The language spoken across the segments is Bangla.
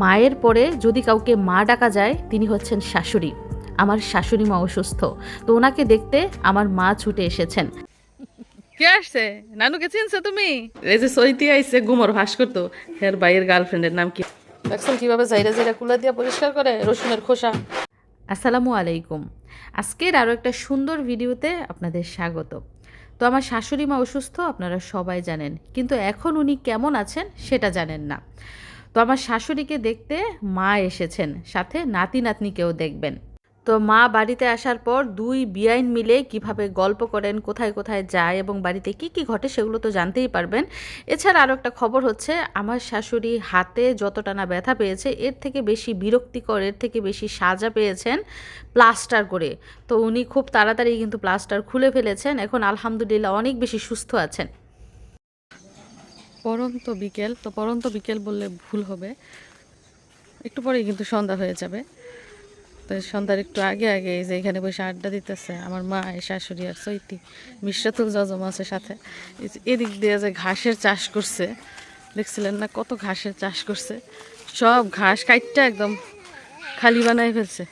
মায়ের পরে যদি কাউকে মা ডাকা যায় তিনি হচ্ছেন শাশুড়ি। আমার শাশুড়ি মা অসুস্থ। তো ওনাকে দেখতে আমার মা ছুটে এসেছেন। কে আসছে? নানুকে চিনছো তুমি? এই যে সৈতি আইছে গুমর ভাস করতো হের ভাইয়ের গার্লফ্রেন্ডের নাম কি? দেখছেন কীভাবে জাইরা জাইরা কুলা দিয়া পরিষ্কার করে? রসুনের খোসা। আসসালামু আলাইকুম। আজকের আরও একটা সুন্দর ভিডিওতে আপনাদের স্বাগত। তো আমার শাশুড়ি মা অসুস্থ আপনারা সবাই জানেন। কিন্তু এখন উনি কেমন আছেন সেটা জানেন না। তো আমার শাশুড়িকে দেখতে মা এসেছেন, সাথে নাতি নাতনিকেও দেখবেন। তো মা বাড়িতে আসার পর দুই বিআইন মিলে কীভাবে গল্প করেন, কোথায় কোথায় যায় এবং বাড়িতে কি কি ঘটে সেগুলো তো জানতেই পারবেন। এছাড়া আরও একটা খবর হচ্ছে, আমার শাশুড়ি হাতে যতটা না ব্যথা পেয়েছে, এর থেকে বেশি বিরক্তিকর, এর থেকে বেশি সাজা পেয়েছেন প্লাস্টার করে। তো উনি খুব তাড়াতাড়ি কিন্তু প্লাস্টার খুলে ফেলেছেন, এখন আলহামদুলিল্লাহ অনেক বেশি সুস্থ আছেন। পরন্ত বিকেল, তো পরন্ত বিকেল বললে ভুল হবে। একটু পরেই কিন্তু সন্ধ্যা হয়ে যাবে। তো সন্ধ্যার একটু আগে আগে যে এখানে বসে আড্ডা দিতেছে, আমার মা এই শাশুড়ি আর সৈতি মিশ্রাতুল জজম আছে সাথে। এদিক দিয়ে যে ঘাসের চাষ করছে, দেখছিলেন না কত ঘাসের চাষ করছে? সব ঘাস কাইটটা একদম খালি বানাই ফেলছে।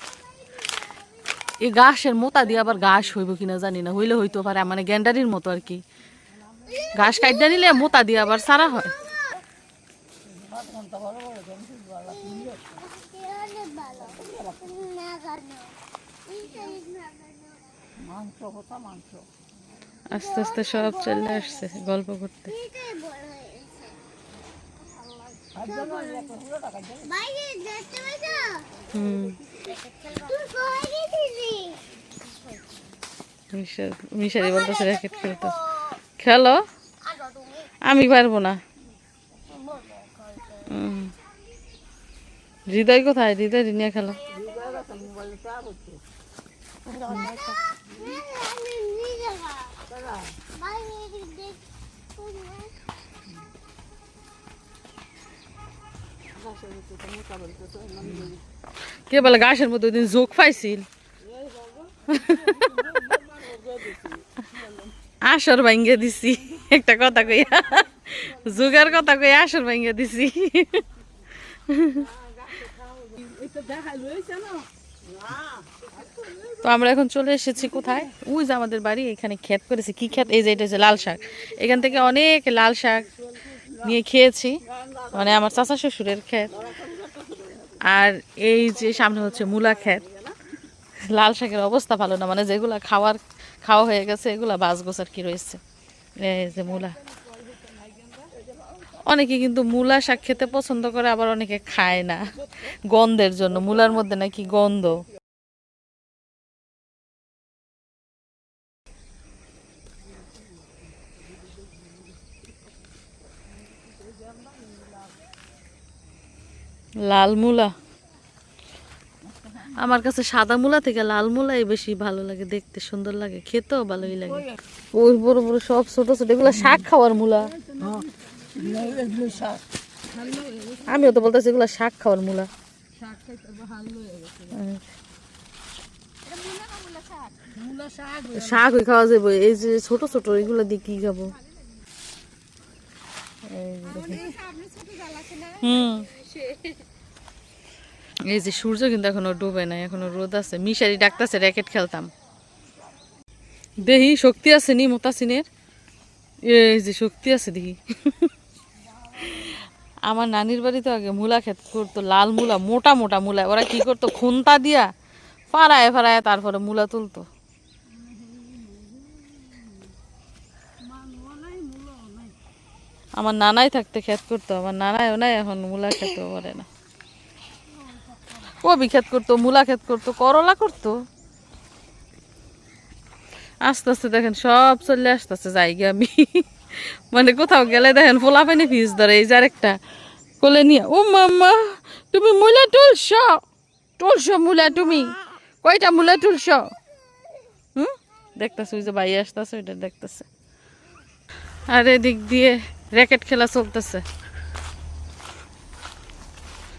এই ঘাসের মোতা দিয়ে আবার ঘাস হইব কিনা জানি না, হইলে হইতে পারে মানে গ্যান্ডারির মতো আর কি। ঘাস কাটতে নিলে মোতা দিয়ে আবার সারা হয়। আস্তে আস্তে সব চলে আসছে, গল্প করতে। মিশারি বলতেছে র্যাকেট খেলতে। খেলো? আমি পারব না। হৃদয় কোথায়? হৃদয় নিয়ে খেলো। কে বলে গাছের মধ্যে ওই দিন যোগ পাইছিল? আসর ভাঙ্গে দিছি। একটা কথা কইয়া। যুগের কথা কইয়া আসর ভাঙ্গে দিছি। তো আমরা এখন চলে এসেছি কোথায়? ওই যে আমাদের বাড়ি, এখানে ক্ষেত করেছি। কি ক্ষেত এই যে, এটা হচ্ছে লাল শাক। এখান থেকে অনেক লাল শাক নিয়ে খেয়েছি। মানে আমার চাচা শ্বশুরের খেত। আর এই যে সামনে হচ্ছে মূলা ক্ষেত লাল শাকের অবস্থা ভালো না। মানে যেগুলো খাওয়ার খাওয়া হয়ে গেছে, এগুলা বাস আর কি রয়েছে? এই যে মূলা। অনেকে কিন্তু মূলা শাক খেতে পছন্দ করে, আবার অনেকে খায় না। গন্ধের জন্য, মূলার মধ্যে নাকি গন্ধ। লাল মূলা। আমার কাছে সাদা মূলা থেকে লাল মূলাই বেশি ভালো লাগে, দেখতে সুন্দর লাগে, খেতেও ভালোই লাগে। ওই বড় বড় সব ছোট ছোট, এগুলো শাক খাওয়ার মূলা। আমিও তো বলতেছি এগুলো শাক খাওয়ার মূলা। শাক খাওয়া যাবে এই যে ছোট ছোট, এগুলো দিয়ে কি খাব? হুম। এই যে সূর্য কিন্তু এখনও ডুবে নাই, এখনও রোদ আছে। মিশারি ডাকতেছে, র্যাকেট খেলতাম। দেহি, শক্তি আছে নি মোতাসিনের? এই যে শক্তি আছে দেখি আমার নানির বাড়িতে আগে মূলা ক্ষেত করতো, লাল মূলা, মোটা মোটা মূলা। ওরা কি করতো, খুন্তা দিয়া ফাড়ায় ফাড়ায় তারপরে মূলা তুলতো। আমার নানাই থাকতে ক্ষেত করতো, আমার নানাইও নাই, এখন মূলা খেতেও পারে না। কবি ক্ষেত করতো, মূলা ক্ষেত করতো, করলা করতো। আস্তে আস্তে দেখেন সব চলে আসতেছে যাই গে আমি। মানে কোথাও গেলে দেখেন ফোলা পানি ফিস ধরে, এই যে আরেকটা কোলে নিয়ে, ও মাম্মা, তুমি মূলা তুলছ? তুলছ মূলা তুমি? কয়টা মূলা তুলছ? হুম? দেখতেছে, ওই যে ভাই আসতেছে, ওইটা দেখতেছে। আর এদিক দিয়ে র্যাকেট খেলা চলতেছে।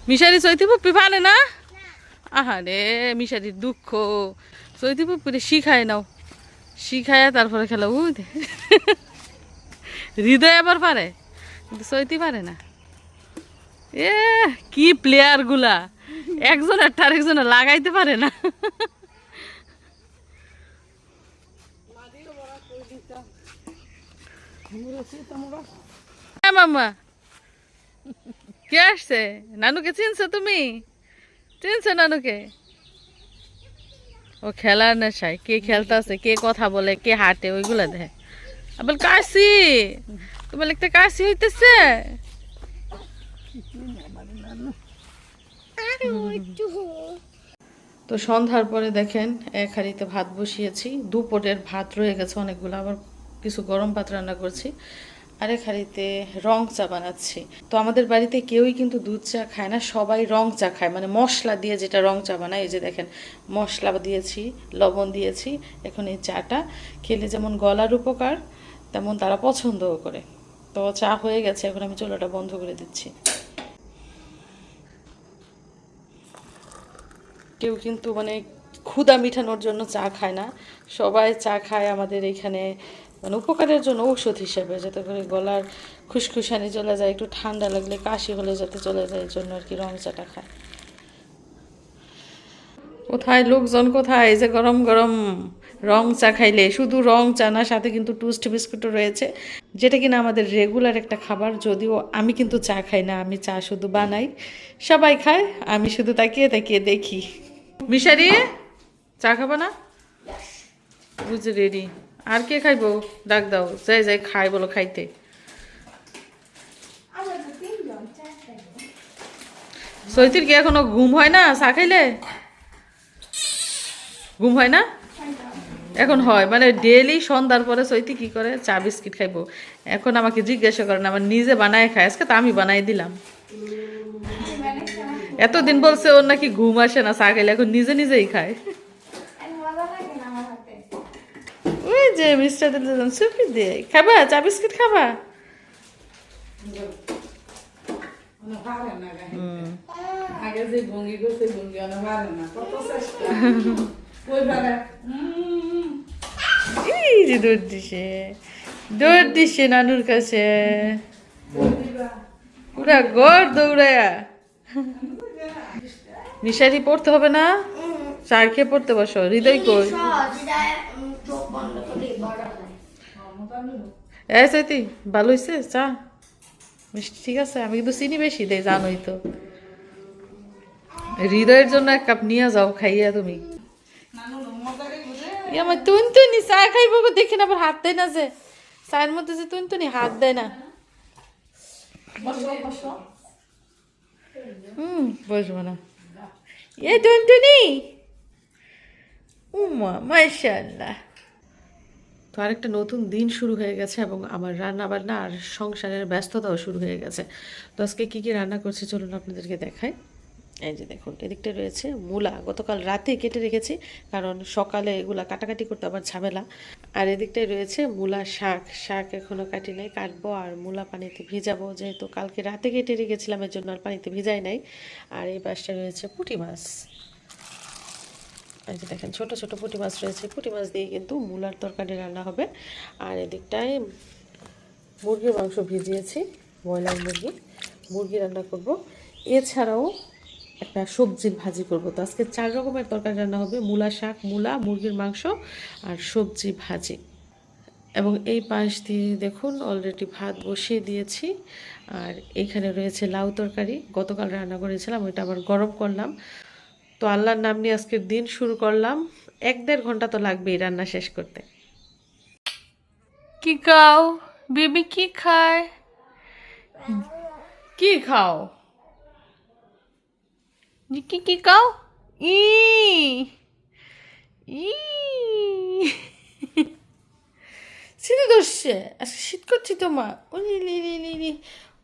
মিশারি চৈতি পুপ্পি পারে না? আহারে, মিশারির দুঃখ। চৈতি পুপ্পিরে শিখায় নাও। শিখায় তারপরে খেলা দে। হৃদয় আবার পারে, কিন্তু চৈতি পারে না। এ, কি প্লেয়ারগুলা। একজন একটা আরেকজনে লাগাইতে পারে না। হ্যাঁ কে আসছে? নানুকে চিনছো তুমি? চিনছো নানুকে ও খেলার নেশায়। কে খেলতেছে, কে কথা বলে, কে হাঁটে, ওইগুলা দেখে। আবার কাশি! তোমার লিখতে কাশি হইতেছে? তো সন্ধ্যার পরে দেখেন, এক হাঁড়িতে ভাত বসিয়েছি দুপুরের ভাত রয়ে গেছে অনেকগুলো, আবার কিছু গরম ভাত রান্না করছি। আরেক হাঁড়িতে রং চা বানাচ্ছি। তো আমাদের বাড়িতে কেউই কিন্তু দুধ চা খায় না, সবাই রং চা খায়। মানে মশলা দিয়ে যেটা রং চা বানায়, এই যে দেখেন, মশলা দিয়েছি, লবণ দিয়েছি, এখন এই চাটা খেলে যেমন গলার উপকার, তেমন তারা পছন্দও করে। তো চা হয়ে গেছে, এখন আমি চুলাটা বন্ধ করে দিচ্ছি। কেউ কিন্তু মানে ক্ষুদা মিঠানোর জন্য চা খায় না। সবাই চা খায় আমাদের এখানে মানে উপকারের জন্য ঔষধ হিসেবে যাতে করে গলার খুসখুসানি চলে যায় একটু ঠান্ডা লাগলে কাশি হলে যাতে চলে যায় এই জন্য আর কি রং চাটা খায়। কোথায় লোকজন কোথায়? যে গরম গরম রং চা খাইলে শুধু রং চা না সাথে কিন্তু টুস্ট বিস্কুটও রয়েছে যেটা কিনা আমাদের রেগুলার একটা খাবার যদিও আমি কিন্তু চা খাই না আমি চা শুধু বানাই। সবাই খায় আমি শুধু তাকিয়ে তাকিয়ে দেখি। মিশারি চা খাব না? বুঝে রেডি। আর কে খাইবো? ডাক দাও, যাই যাই, খাই বলো, খাইতে। সৈতির কি এখনও ঘুম হয় না? চা খাইলে? ঘুম হয় না? এখন হয় মানে ডেলি সন্ধ্যার পরে সৈতি কি করে? চা, বিস্কিট খাইবো। এখন আমাকে জিজ্ঞাসা করেন আমার নিজে বানায় খায়। আজকে তো আমি বানাই দিলাম। এতদিন বলছে ওর নাকি ঘুম আসে না, চা খাইলে। এখন নিজে নিজেই খায় ওই যে মিস্টার দিলেন সুপি দিয়ে খাবা? চা বিস্কিট খাবা? আগে যে ভঙ্গি করতে ভঙ্গি অনেক ভালো না কত চেষ্টা। ওই ভাবে এই যে দৌড় দিছে। দৌড় দিছে নানুর কাছে। পুরা ঘর দৌড়ায়া। মিশারি পড়তে হবে না? চার খেয়ে পড়তে বসো। হৃদয় কই চোখ বন্ধ করে বড় হয় এই সাইতি ভালো হয়েছে চা। মিষ্টি ঠিক আছে, আমি কিন্তু চিনি বেশি দেই জানোই তো হৃদয়ের জন্য এক কাপ নিয়ে যাও, খাইয়া তুমি। আমার তুন তুনি চা খাইব দেখি না, আবার হাত দেয় না যে। চায়ের মধ্যে যে তুন তুনি হাত দেয় না। হুম, বসবো না। এ তুনি উমা, মাশাআল্লাহ। তো আরেকটা নতুন দিন শুরু হয়ে গেছে এবং আমার রান্না বান্না আর সংসারের ব্যস্ততাও শুরু হয়ে গেছে। তো আজকে কী কী রান্না করছি চলুন আপনাদেরকে দেখাই। এই যে দেখুন, এদিকটা রয়েছে মূলা। গতকাল রাতে কেটে রেখেছি কারণ সকালে এগুলা কাটাকাটি করতে আবার ঝামেলা। আর এদিকটায় রয়েছে মূলা শাক। শাক এখনও কাটি নাই, কাটবো আর মূলা পানিতে ভিজাবো। যেহেতু কালকে রাতে কেটে রেখেছিলাম এর জন্য আর পানিতে ভিজাই নাই। আর এই পাশটা রয়েছে পুঁটি মাছ। এই যে দেখেন, ছোট ছোট পুঁটি মাছ রয়েছে। পুঁটি মাছ দিয়ে কিন্তু মূলার তরকারি রান্না হবে। আর এদিকটায় মুরগির মাংস ভিজিয়েছি, ব্রয়লার মুরগি। মুরগি রান্না করব। এছাড়াও একটা সবজির ভাজি করব। তো আজকে চার রকমের তরকারি রান্না হবে। মূলা শাক, মূলা, মুরগির মাংস আর সবজি ভাজি। এবং এই পাশ দিয়ে দেখুন অলরেডি ভাত বসিয়ে দিয়েছি। আর এখানে রয়েছে লাউ তরকারি। গতকাল রান্না করেছিলাম ওইটা আবার গরম করলাম। তো আল্লাহর নাম নিয়ে আজকের দিন শুরু করলাম। এক দেড় ঘণ্টা তো লাগবেই রান্না শেষ করতে। কি খাও? বেবি কি খায়? কি খাও? কি কি খাও? ই! ই! শীত করছে আজকে শীত করছে তো মা ও লি লি লি লি লি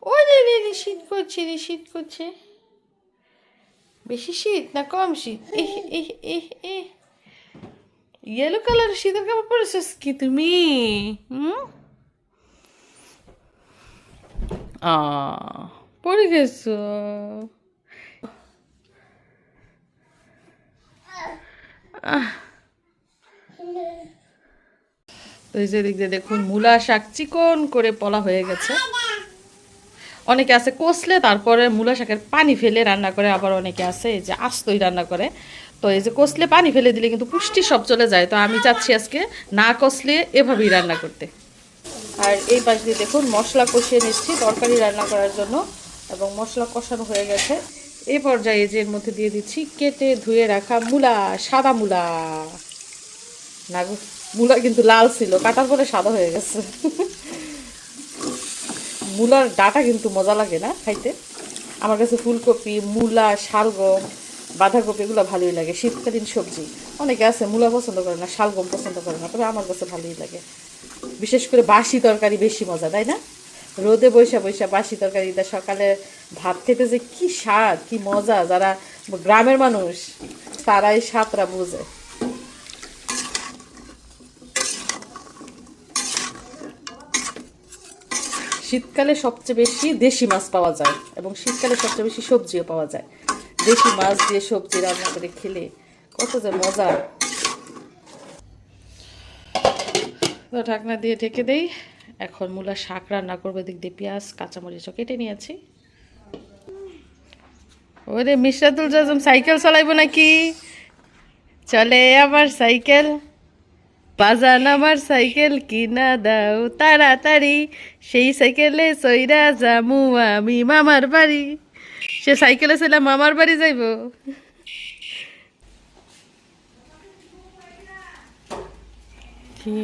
ও লি লি লি শীত করছে রে শীত করছে। বেশি শীত না কম শীত? ইয়েলো কালার শীতের কাপড় পরেছিস কি তুমি? হুম? পরে গেছো। এই যে দেখুন, মূলা শাক চিকন করে পলা হয়ে গেছে। অনেকে আছে কষলে, তারপরে মূলা শাকের পানি ফেলে রান্না করে, আবার অনেকে আছে এই যে আস্তই রান্না করে। তো এই যে কষলে পানি ফেলে দিলে কিন্তু পুষ্টি সব চলে যায়। তো আমি চাচ্ছি আজকে না কষলে এভাবেই রান্না করতে। আর এই পাশ দিয়ে দেখুন, মশলা কষিয়ে নিচ্ছি তরকারি রান্না করার জন্য, এবং মশলা কষানো হয়ে গেছে। এই পর্যায়ে যে এর মধ্যে দিয়ে দিচ্ছি কেটে ধুয়ে রাখা মূলা, সাদা মূলা। না মূলা কিন্তু লাল ছিল, কাটার পরে সাদা হয়ে গেছে। মূলার ডাটা কিন্তু মজা লাগে না খাইতে? আমার কাছে ফুলকপি, মূলা, শালগম, বাঁধাকপি এগুলো ভালোই লাগে, শীতকালীন সবজি। অনেকে আছে মূলা পছন্দ করে না, শালগম পছন্দ করে না, তবে আমার কাছে ভালোই লাগে। বিশেষ করে বাসি তরকারি বেশি মজা, তাই না? রোদে বৈশা বৈশা বাসি তরকারিটা সকালে ভাত খেতে যে কি স্বাদ, কি মজা, যারা গ্রামের মানুষ, তারাই স্বাদরা বোঝে। শীতকালে সবচেয়ে বেশি দেশি মাছ পাওয়া যায় এবং শীতকালে সবচেয়ে বেশি সবজিও পাওয়া যায়। দেশি মাছ দিয়ে সবজি রান্না করে খেলে কত যে মজা। তো ঢাকনা দিয়ে ঢেকে দেই। এখন মূলা শাক রান্না করব দিক দিয়ে পেঁয়াজ কাঁচামরিচও কেটে নিয়েছি। ওরে মিশরাতুল সাইকেল চালাইবো নাকি? চলে আমার সাইকেল। বাজান আমার সাইকেল কিনা দাও তাড়াতাড়ি। সেই সাইকেলে সইরা যামু আমি মামার বাড়ি। সে সাইকেলে ছিলাম মামার বাড়ি যাইব। কি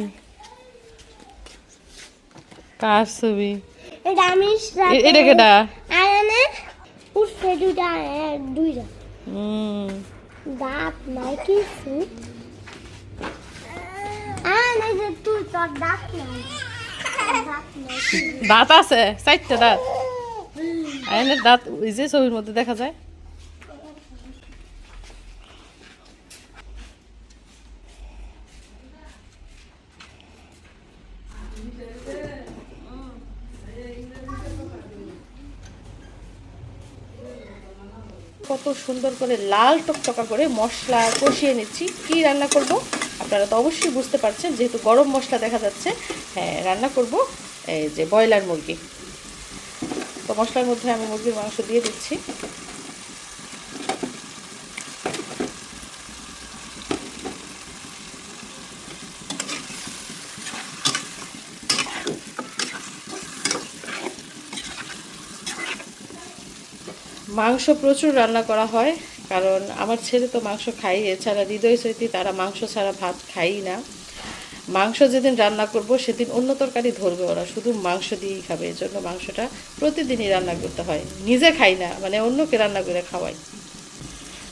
কার ছবি? এটা কেটা দুইটা দাঁত নাই কিছু আয়নে যে তুই তোর দাঁত আছে, চারটে দাঁত। আয়নের দাঁত ওই যে ছবির মধ্যে দেখা যায়। কত সুন্দর করে লাল টকটকা করে মশলা কষিয়ে নিচ্ছি। কি রান্না করব? আপনারা তো অবশ্যই বুঝতে পারছেন, যেহেতু গরম মশলা দেখা যাচ্ছে হ্যাঁ রান্না করব এই যে ব্রয়লার মুরগি। তো মশলার মধ্যে আমি মুরগির মাংস দিয়ে দিচ্ছি। মাংস প্রচুর রান্না করা হয়। কারণ আমার ছেলে তো মাংস খাই এছাড়া হৃদয় সৈতি তারা মাংস ছাড়া ভাত খাই না। মাংস যেদিন রান্না করব, সেদিন অন্য তরকারি ধরবে ওরা, শুধু মাংস দিয়েই খাবে এই জন্য মাংসটা প্রতিদিনই রান্না করতে হয়। নিজে খাই না মানে অন্যকে রান্না করে খাওয়াই।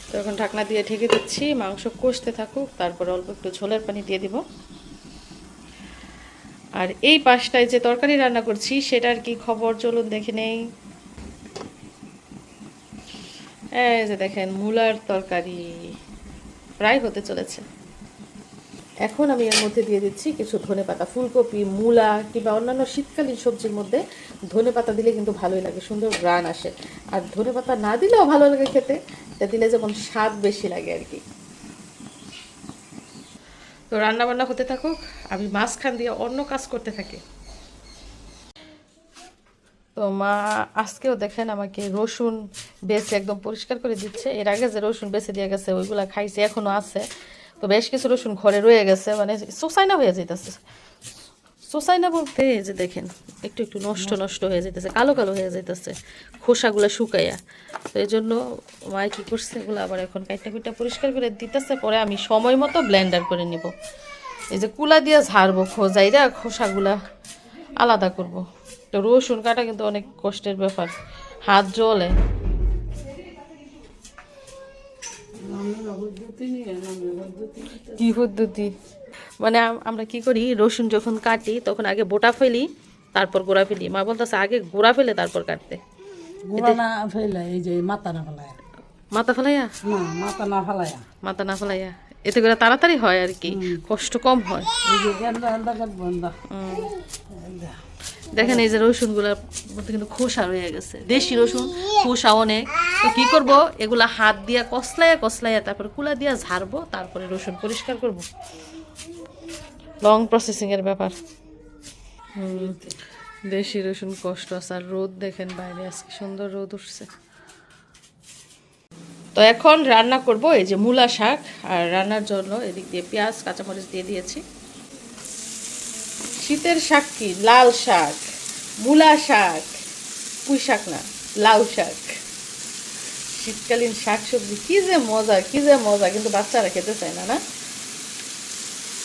তো এখন ঢাকনা দিয়ে ঢেকে দিচ্ছি, মাংস কষতে থাকুক, তারপর অল্প একটু ঝোলের পানি দিয়ে দিব। আর এই পাশটায় যে তরকারি রান্না করছি, সেটার কি খবর? চলুন দেখে নেই। এই যে দেখেন, মূলার তরকারি প্রায় হতে চলেছে। এখন আমি এর মধ্যে দিয়ে দিচ্ছি কিছু ধনেপাতা, ফুলকপি, মূলা কিংবা অন্যান্য শীতকালীন সবজির মধ্যে ধনেপাতা দিলে কিন্তু ভালোই লাগে, সুন্দর গ্রান আসে। আর ধনেপাতা না দিলেও ভালো লাগে খেতে, তা দিলে যেমন স্বাদ বেশি লাগে আর কি। তো রান্না বান্না হতে থাকুক, আমি মাঝখান দিয়ে অন্য কাজ করতে থাকি। মা আজকেও দেখেন আমাকে রসুন বেছে একদম পরিষ্কার করে দিচ্ছে। এর আগে যে রসুন বেছে দিয়ে গেছে ওইগুলা খাইছে এখনও আছে। তো বেশ কিছু রসুন ঘরে রয়ে গেছে মানে সোসাইনা হয়ে যেতেছে সোসাইনা বলতে এই যে দেখেন একটু একটু নষ্ট নষ্ট। হয়ে যেতেছে কালো কালো হয়ে যেতেছে খোসাগুলো শুকাইয়া। তো এই জন্য মায় কী করছে এগুলো আবার এখন কাইটা কুইটা পরিষ্কার করে দিতেছে পরে আমি সময় মতো ব্লেন্ডার করে নিব। এই যে কুলা দিয়ে ঝাড়বো খোঁজাইরা খোসাগুলা আলাদা করব। তো রসুন কাটা কিন্তু অনেক কষ্টের ব্যাপার। হাত জ্বলে। কি পদ্ধতি? মানে আমরা কি করি রসুন যখন কাটি তখন আগে বোটা ফেলি তারপর গোড়া ফেলি। মা বলতেছে আগে গোড়া ফেলে তারপর কাটতে। এই যে মাথা না ফেলায়। মাথা ফেলাইয়া? না মাথা না ফেলায়া মাথা না ফেলাইয়া। এতে করে তাড়াতাড়ি হয় আর কি কষ্ট কম হয়। দেখেন এই যে রসুনগুলোর মধ্যে কিন্তু খোসা রয়ে গেছে। দেশি রসুন, খোসা অনেক। তো কি করব? এগুলা হাত দিয়া কসলাইয়া কসলাইয়া তারপর কুলা দিয়া ঝাড়বো, তারপরে রসুন পরিষ্কার করব। লং প্রসেসিং এর ব্যাপার। দেশি রসুন কষ্ট আছে, আর রোদ দেখেন বাইরে, আজকে সুন্দর রোদ উঠছে। তো এখন রান্না করব এই যে মূলা শাক, আর রান্নার জন্য এদিক দিয়ে পেঁয়াজ, কাঁচামরিচ দিয়ে দিয়েছি। শীতের শাক কি? লাল শাক, মূলা শাক, পুঁই শাক না, লাউ শাক। শীতকালীন শাক সবজি কি যে মজা, কি যে মজা, কিন্তু বাচ্চারা খেতে চায় না না?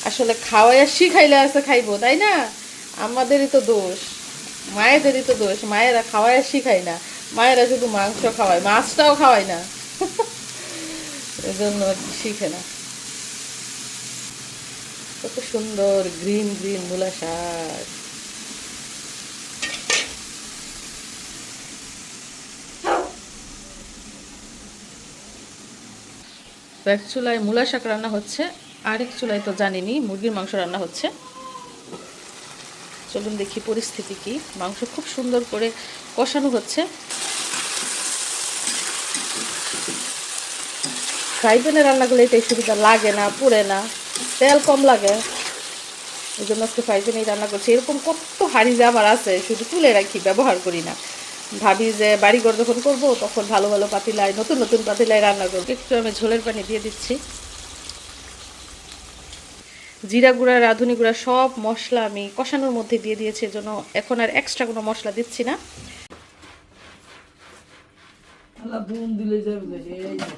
আসলে খাওয়াইয়া শিখাইলে আছে খাইবো, তাই না? আমাদেরই তো দোষ, মায়েদেরই তো দোষ, মায়েরা খাওয়াইয়া শিখায় না। মায়েরা শুধু মাংস খাওয়ায়, মাছটাও খাওয়ায় না। এজন্য শিখে না। কত সুন্দর গ্রিন গ্রিন মূলা শাক। এক চুলায় মূলা শাক রান্না হচ্ছে, আরেক চুলায় তো জানিনি, মুরগির মাংস রান্না হচ্ছে। চলুন দেখি পরিস্থিতি কি। মাংস খুব সুন্দর করে কষানো হচ্ছে। ফ্রাই প্যানে রান্না করলে এটাই সুবিধা, লাগে না, পুড়ে না। তেল কম লাগে। এই জন্য আজকে ফ্রাই প্যানেই রান্না করছি। এরকম কত হাড়ি আমার আছে শুধু তুলে রাখি ব্যবহার করি না। ভাবি যে বাড়িঘর যখন করব তখন ভালো ভালো পাতিলায় নতুন নতুন পাতিলায় রান্না করব। একটু আমি ঝোলের পানি দিয়ে দিচ্ছি। জিরা গুঁড়া রাঁধুনি গুঁড়া সব মশলা আমি কষানোর মধ্যে দিয়ে দিয়েছি। জন্য এখন আর এক্সট্রা কোনো মশলা দিচ্ছি না। দিলে যাবে না, এই যে।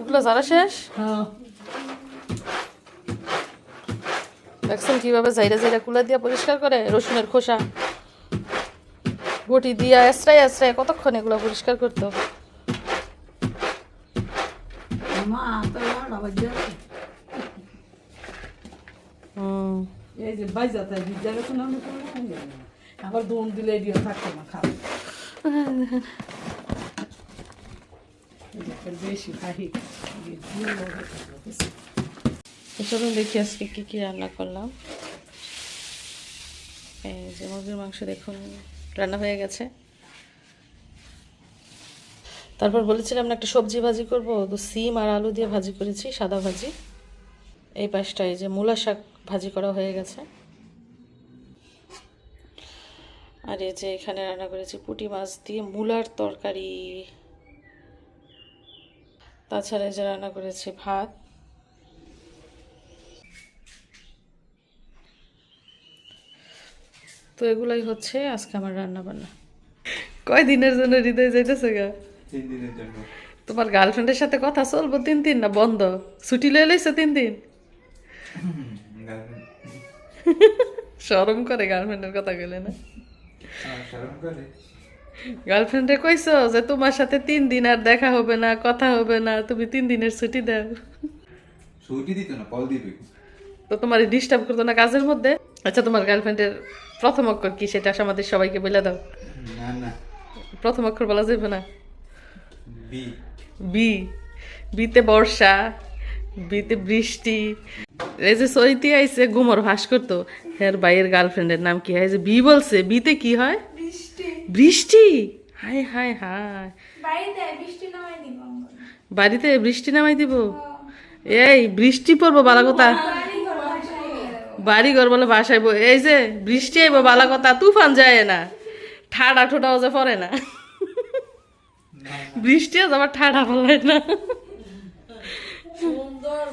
ওগুলো যারা শেষ? হ্যাঁ। দেখছেন কীভাবে জাইরা জাইরা কুলা দিয়া পরিষ্কার করে? রসুনের খোসা। বটি দিয়া এসরাই এসরাই কতক্ষণ এগুলো পরিষ্কার করতে এই যে বাইজা তাই গেছে না। আবার দুম দিলে থাকতো না একটা বেশি গেছে। তো চলুন দেখি আজকে কী কী রান্না করলাম। এই যে মুরগির মাংস দেখুন, রান্না হয়ে গেছে। তারপর বলেছিলাম না একটা সবজি ভাজি করব, তো সিম আর আলু দিয়ে ভাজি করেছি, সাদা ভাজি। এই পাশটায় যে মূলা শাক ভাজি করা হয়ে গেছে। আর এই যে এখানে রান্না করেছি পুঁটি মাছ দিয়ে মূলার তরকারি। তাছাড়া এই যে রান্না করেছি ভাত। তো এগুলাই হচ্ছে আজকে আমার রান্না বান্না কয় দিনের জন্য হৃদয় যাইতেছে গা? তিন দিনের জন্য। তোমার গার্লফ্রেন্ডের সাথে কথা চলবো তিন দিন না বন্ধ? ছুটি লয়ে লইছে তিন দিন? শরম করে গার্লফ্রেন্ডের কথা গেলে না? শরম করে। গার্লফ্রেন্ডে কইছো যে তোমার সাথে তিন দিন আর দেখা হবে না কথা হবে না তুমি তিন দিনের ছুটি দাও। ছুটি দিত না কল দিবে। তো তোমার ডিস্টার্ব করতো না কাজের মধ্যে? আচ্ছা তোমার গার্লফ্রেন্ডের প্রথম অক্ষর কি সেটা আমাদের সবাইকে বলে দাও। না না। প্রথম অক্ষর বলা যাবে না। বি। বি। বিতে বর্ষা বিতে বৃষ্টি। এই যে সৈতি আইছে ঘুমর ভাস করতো হের বাইয়ের গার্লফ্রেন্ডের নাম কি হয়? এই যে বি বলছে বিতে কি হয়? বৃষ্টি। হায় হায় হায়। বাড়িতে বৃষ্টি নামাই দিব। বাড়িতে বৃষ্টি নামাই দিব? এই বৃষ্টি পড়ব বালা কথা। বাড়ি ঘর বলে বাসায় বই এই যে বৃষ্টি আইব বালা কথা তুফান যায় না। ঠাডা ঠোঁটাও যে পড়ে না। বৃষ্টি আজ আবার ঠাডা পড়ে না। সুন্দর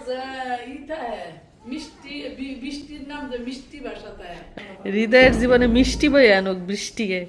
হৃদয়ের জীবনে মিষ্টি বই আনুক বৃষ্টিকে।